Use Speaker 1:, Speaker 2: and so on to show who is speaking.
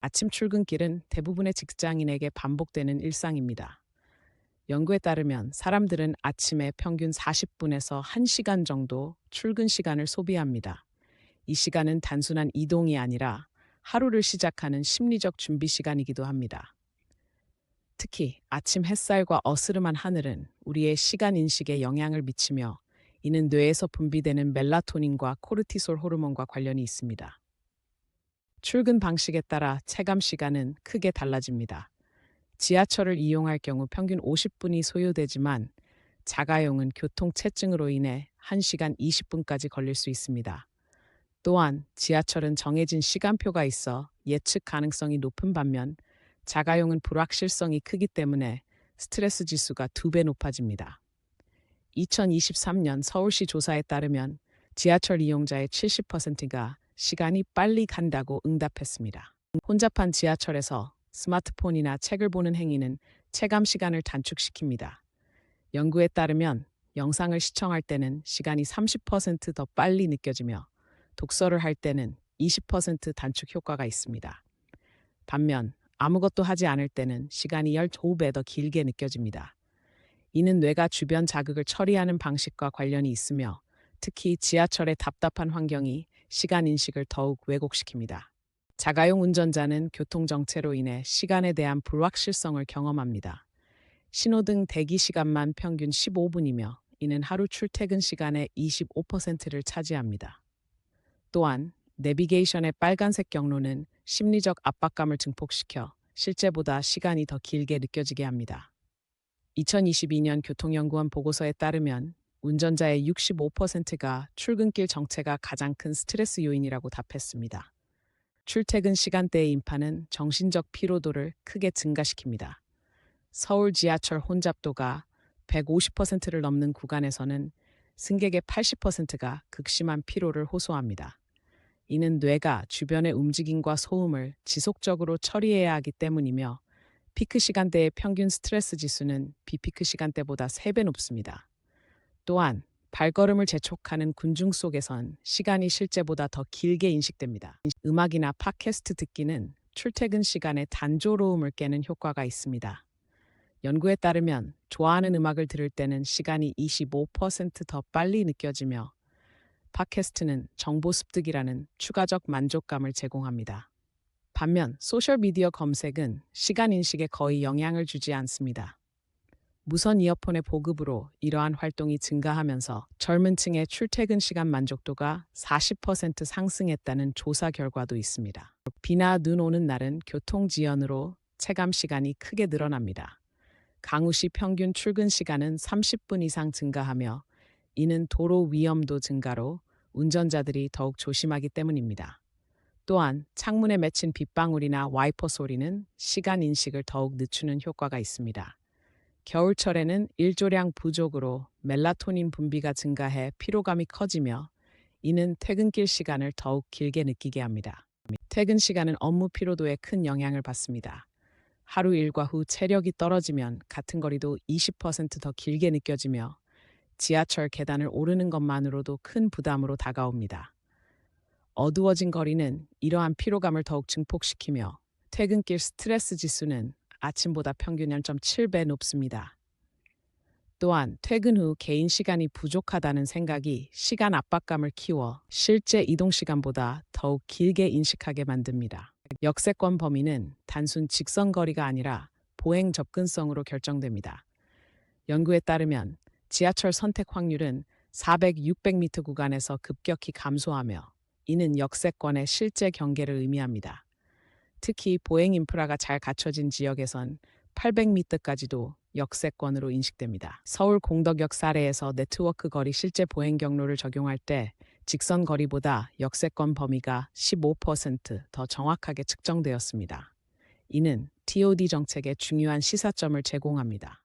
Speaker 1: 아침 출근길은 대부분의 직장인에게 반복되는 일상입니다. 연구에 따르면 사람들은 아침에 평균 40분에서 1시간 정도 출근 시간을 소비합니다. 이 시간은 단순한 이동이 아니라 하루를 시작하는 심리적 준비 시간이기도 합니다. 특히 아침 햇살과 어스름한 하늘은 우리의 시간 인식에 영향을 미치며 이는 뇌에서 분비되는 멜라토닌과 코르티솔 호르몬과 관련이 있습니다. 출근 방식에 따라 체감 시간은 크게 달라집니다. 지하철을 이용할 경우 평균 50분이 소요되지만 자가용은 교통체증으로 인해 1시간 20분까지 걸릴 수 있습니다. 또한 지하철은 정해진 시간표가 있어 예측 가능성이 높은 반면 자가용은 불확실성이 크기 때문에 스트레스 지수가 두 배 높아집니다. 2023년 서울시 조사에 따르면 지하철 이용자의 70%가 시간이 빨리 간다고 응답했습니다. 혼잡한 지하철에서 스마트폰이나 책을 보는 행위는 체감 시간을 단축시킵니다. 연구에 따르면 영상을 시청할 때는 시간이 30%더 빨리 느껴지며 독서를 할 때는 20% 단축 효과가 있습니다. 반면 아무것도 하지 않을 때는 시간이 15배 더 길게 느껴집니다. 이는 뇌가 주변 자극을 처리하는 방식과 관련이 있으며 특히 지하철의 답답한 환경이 시간 인식을 더욱 왜곡시킵니다. 자가용 운전자는 교통정체로 인해 시간에 대한 불확실성을 경험합니다. 신호등 대기 시간만 평균 15분이며 이는 하루 출퇴근 시간의 25%를 차지합니다. 또한 내비게이션의 빨간색 경로는 심리적 압박감을 증폭시켜 실제보다 시간이 더 길게 느껴지게 합니다. 2022년 교통연구원 보고서에 따르면 운전자의 65%가 출근길 정체가 가장 큰 스트레스 요인이라고 답했습니다. 출퇴근 시간대의 인파는 정신적 피로도를 크게 증가시킵니다. 서울 지하철 혼잡도가 150%를 넘는 구간에서는 승객의 80%가 극심한 피로를 호소합니다. 이는 뇌가 주변의 움직임과 소음을 지속적으로 처리해야 하기 때문이며 피크 시간대의 평균 스트레스 지수는 비피크 시간대보다 3배 높습니다. 또한 발걸음을 재촉하는 군중 속에선 시간이 실제보다 더 길게 인식됩니다. 음악이나 팟캐스트 듣기는 출퇴근 시간에 단조로움을 깨는 효과가 있습니다. 연구에 따르면 좋아하는 음악을 들을 때는 시간이 25%더 빨리 느껴지며 팟캐스트는 정보 습득이라는 추가적 만족감을 제공합니다. 반면 소셜미디어 검색은 시간 인식에 거의 영향을 주지 않습니다. 무선 이어폰의 보급으로 이러한 활동이 증가하면서 젊은 층의 출퇴근 시간 만족도가 40% 상승했다는 조사 결과도 있습니다. 비나 눈 오는 날은 교통 지연으로 체감 시간이 크게 늘어납니다. 강우시 평균 출근 시간은 30분 이상 증가하며 이는 도로 위험도 증가로 운전자들이 더욱 조심하기 때문입니다. 또한 창문에 맺힌 빗방울이나 와이퍼 소리는 시간 인식을 더욱 늦추는 효과가 있습니다. 겨울철에는 일조량 부족으로 멜라토닌 분비가 증가해 피로감이 커지며 이는 퇴근길 시간을 더욱 길게 느끼게 합니다. 퇴근 시간은 업무 피로도에 큰 영향을 받습니다. 하루 일과 후 체력이 떨어지면 같은 거리도 20%더 길게 느껴지며 지하철 계단을 오르는 것만으로도 큰 부담으로 다가옵니다. 어두워진 거리는 이러한 피로감을 더욱 증폭시키며 퇴근길 스트레스 지수는 아침보다 평균 1.7배 높습니다. 또한 퇴근 후 개인 시간이 부족하다는 생각이 시간 압박감을 키워 실제 이동 시간보다 더욱 길게 인식하게 만듭니다. 역세권 범위는 단순 직선 거리가 아니라 보행 접근성으로 결정됩니다. 연구에 따르면 지하철 선택 확률은 400, 600m 구간에서 급격히 감소하며 이는 역세권의 실제 경계를 의미합니다. 특히 보행 인프라가 잘 갖춰진 지역에선 800m까지도 역세권으로 인식됩니다. 서울 공덕역 사례에서 네트워크 거리 실제 보행 경로를 적용할 때 직선 거리보다 역세권 범위가 15%더 정확하게 측정되었습니다. 이는 TOD 정책의 중요한 시사점을 제공합니다.